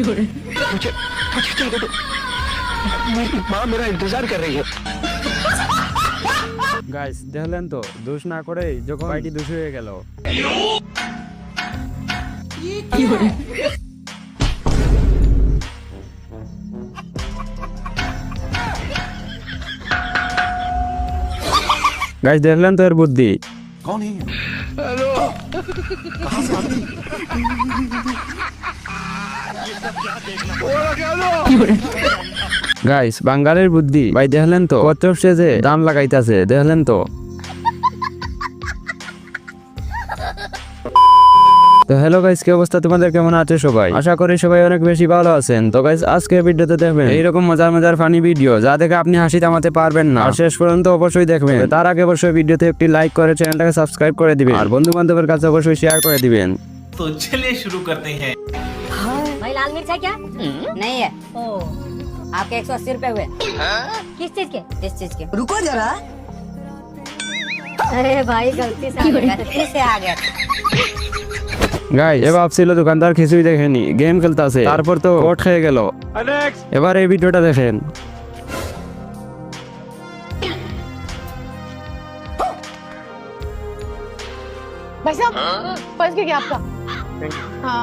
मुझे मुझे जाने दो मेरी माँ मेरा इंतजार कर रही है গাইস দেখলেন তো দোষ না করেই যখন বাইটি দোষ হয়ে গেল গাইস দেখলেন তো এর বুদ্ধি कौन है ये? গাইস বাঙ্গালের বুদ্ধি। ভাই, দেখলেন তো? কত সেজে দাম লাগাইতেছে, দেখলেন তো? তো হ্যালো গাইস কি অবস্থা? তোমাদের কেমন আছে সবাই? আশা করি সবাই অনেক বেশি ভালো আছেন। তো গাইস আজকে ভিডিওতে দেখবেন, এইরকম মজার মজার ফানি ভিডিও যা দেখে আপনি হাসি থামাতে পারবেন না। আর শেষ পর্যন্ত অবশ্যই দেখবেন। তার আগে অবশ্যই ভিডিওতে একটি লাইক করে চ্যানেলটাকে সাবস্ক্রাইব করে দিবেন। আর বন্ধু বান্ধবের কাছে অবশ্যই শেয়ার করে দিবেন। তো চলে শুরু করতে হ্যাঁ। भाई लाल मिर्च है क्या नहीं है ओ आपके एक सौ अस्सी रूपए हुए किस चीज के इस चीज के रुको जरा अरे भाई गलती से आ गया गलती से आ गया গাই এ ভাবছিল দোকানদার কিছুই দেখেনি গেম খেলতেছে তারপর তো কোট খেয়ে গেল এবার এই ভিডিওটা দেখেন भाई साहब पर्स गिर गया आपका हाँ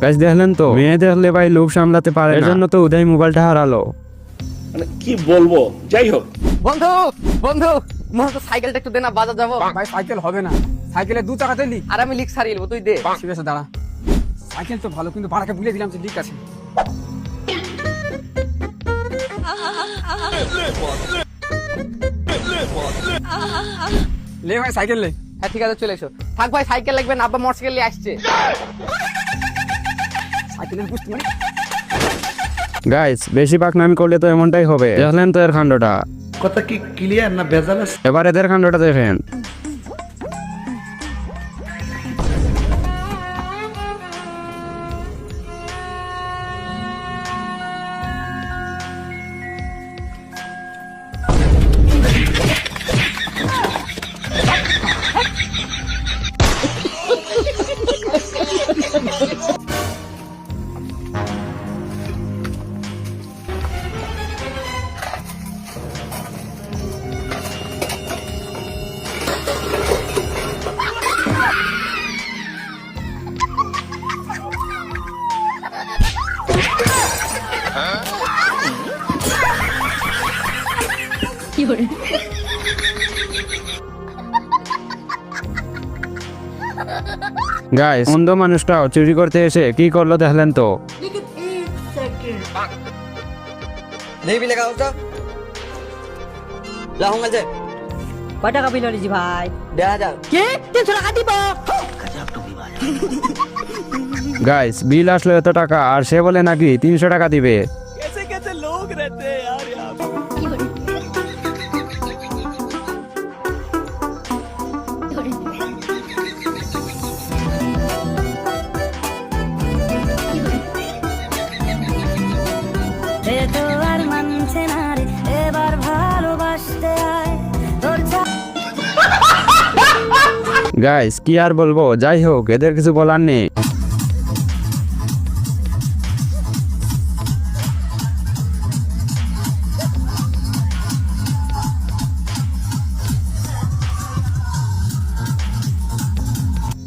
গাইস দেখলেন তো? মেয়ে দেখলে ভাই লোভ সামলাতে পারে এর জন্য তো উদয় মোবাইলটা হারালো। মানে কি বলব? যাই হোক। বন্ধু বন্ধু মনে তো সাইকেলটা একটু দে না বাজার যাব। ভাই সাইকেল হবে না। সাইকেলে দু চাকাতে লিক আর আমি লিখ সারিয়ে নেব তুই দে। ঠিক আছে দাঁড়া। সাইকেল তো ভালো কিন্তু ভাড়াকে ভুলে দিলাম যে লিক আছে। লে ভাই সাইকেল লে। হ্যাঁ ঠিক আছে চলে এসো। থাক ভাই সাইকেল লাগবে না আব্বা মোটরসাইকেল নিয়ে আসছে। মানে গাইস বেশি পাকনামি করলে তো এমনটাই হবে। দেখলেন তো এর কাণ্ডটা কথা কি ক্লিয়ার না ভেজাল? এবার এদের কাণ্ডটা দেখেন। গাইস অন্ধ মানুষটাও চুরি করতে এসে কি করলো দেখলেন তো नहीं भी लगा उसका लाऊंगा जे কয় টাকা বিল হলিছি ভাই দেড় হাজার কি তিনশো টাকা দিব গাইস বিল আসলো এত টাকা আর সে বলে নাকি তিনশো টাকা দিবে গাইস কি আর বলবো যাই হোক এদের কিছু বলার নেই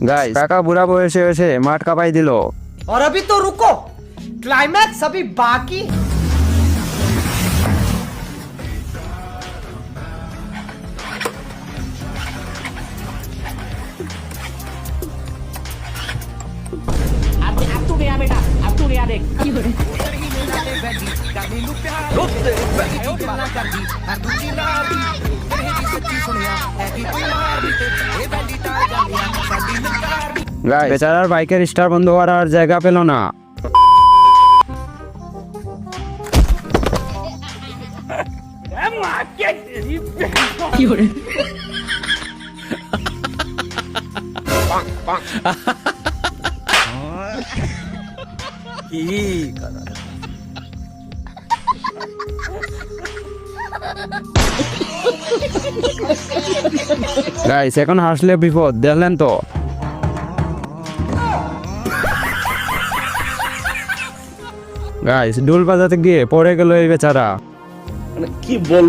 গাইস কাকা বুড়া বয়সে এসে মাঠ কাপাই দিল और अभी तो रुको क्लाइमैक्स अभी बाकी বেচারার বাইকের স্টার বন্ধ হওয়ার আর জায়গা পেল না। কি গাইস এখন হাসলে বিপদ দেখলেন তো? গাইস ডুল বাজাতে গিয়ে পড়ে গেল এই বেচারা। মানে কি বলব?